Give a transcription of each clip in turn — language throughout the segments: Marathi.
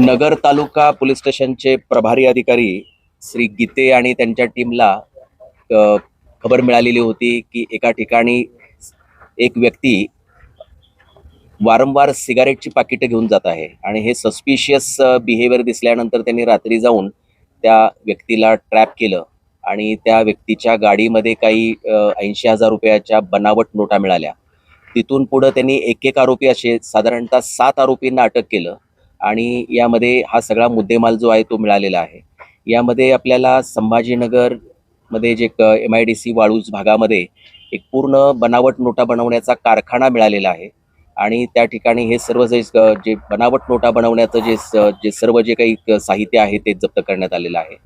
नगर तालुका पोलीस स्टेशनचे प्रभारी अधिकारी श्री गीते आणि त्यांच्या टीमला खबर मिळालेली होती की एका ठिकाणी एक व्यक्ती वारंवार सिगारेटची पाकिटं घेऊन जात आहे आणि हे सस्पिशियस बिहेवियर दिसल्यानंतर त्यांनी रात्री जाऊन त्या व्यक्तीला ट्रॅप केलं आणि त्या व्यक्तीच्या गाडीमध्ये काही ऐंशी हजार रुपयाच्या बनावट नोटा मिळाल्या. तिथून पुढं त्यांनी एक एक आरोपी असे साधारणतः सात आरोपींना अटक केलं. आणि यामध्ये हा सगळा मुद्देमाल जो आहे तो मिळालेला आहे. यामध्ये आपल्याला संभाजीनगरमध्ये जे M I D C Waluj भागामध्ये एक पूर्ण बनावट नोटा बनवण्याचा कारखाना मिळालेला आहे. आणि त्या ठिकाणी हे सर्व जे जे बनावट नोटा बनवण्याचं जे स- जे सर्व जे काही साहित्य आहे ते जप्त करण्यात आलेलं आहे.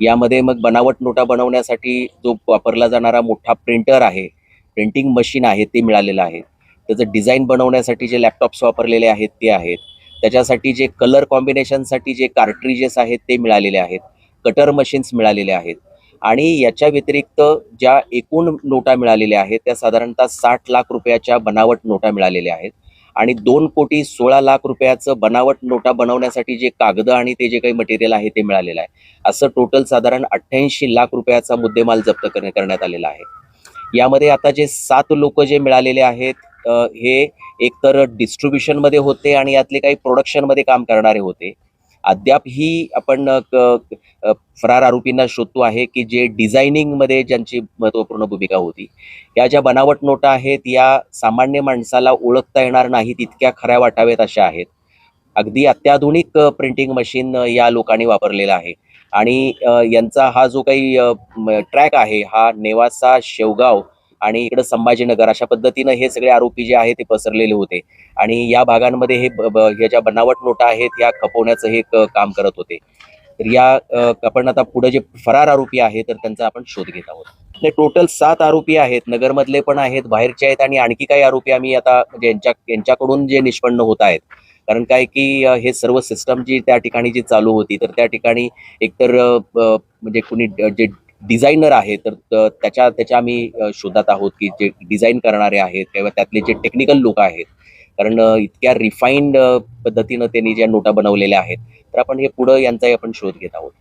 यामध्ये मग बनावट नोटा बनवण्यासाठी जो वापरला जाणारा मोठा प्रिंटर आहे प्रिंटिंग मशीन आहे ते मिळालेलं आहे. त्याचं डिझाईन बनवण्यासाठी जे लॅपटॉप्स वापरलेले आहेत ते आहेत. त्याच्यासाठी जे कलर कॉम्बिनेशनसाठी जे कार्ट्रिजेस आहेत ते मिळालेले आहेत. कटर मशीन्स मिळालेले आहेत. आणि याच्या व्यतिरिक्त ज्या एकूण नोटा मिळालेल्या आहेत त्या साधारणतः साठ लाख रुपयाच्या बनावट नोटा मिळालेल्या आहेत. आणि दोन कोटी सोळा लाख रुपयाचं बनावट नोटा बनवण्यासाठी जे कागद आणि ते जे काही मटेरियल आहे ते मिळालेलं आहे. असं टोटल साधारण अठ्ठ्याऐंशी लाख रुपयाचा मुद्देमाल जप्त करण्यात आलेला आहे. यामध्ये आता जे सात लोक जे मिळालेले आहेत हे एकतर डिस्ट्रीब्युशनमध्ये होते आणि यातले काही प्रोडक्शनमध्ये काम करणारे होते. अद्याप ही आपण क- फरार आरोपींना शोधतो आहे की जे डिझायनिंगमध्ये ज्यांची महत्त्वपूर्ण भूमिका होती. या ज्या बनावट नोटा आहेत या सामान्य माणसाला ओळखता येणार नाहीत इतक्या खऱ्या वाटाव्यात अशा आहेत. अगदी अत्याधुनिक प्रिंटिंग मशीन या लोकांनी वापरलेला आहे. आणि यांचा हा जो काही ट्रॅक आहे हा नेवासा शेवगाव आणि इकडं संभाजीनगर अशा पद्धतीनं हे सगळे आरोपी जे आहेत ते पसरलेले होते. आणि या भागांमध्ये हे ह्या ज्या बनावट नोटा आहेत या खपवण्याचं हे काम करत होते. तर या आपण आता पुढे जे फरार आरोपी आहेत तर त्यांचा आपण शोध घेत आहोत. टोटल सात आरोपी आहेत नगरमधले पण आहेत बाहेरचे आहेत आणि आणखी काही आरोपी आम्ही आता म्हणजे यांच्या यांच्याकडून जे निष्पन्न होत आहेत. कारण काय की हे सर्व सिस्टम जी त्या ठिकाणी जी चालू होती तर त्या ठिकाणी एकतर म्हणजे कुणी जे डिझायनर आहे तर त्याच्या त्याच्या आम्ही शोधात आहोत की जे डिझाईन करणारे आहेत किंवा त्यातले जे टेक्निकल लोक आहेत. कारण इतक्या रिफाईंड पद्धतीनं त्यांनी ज्या नोटा बनवलेल्या आहेत तर आपण हे पुढं यांचाही आपण शोध घेत आहोत.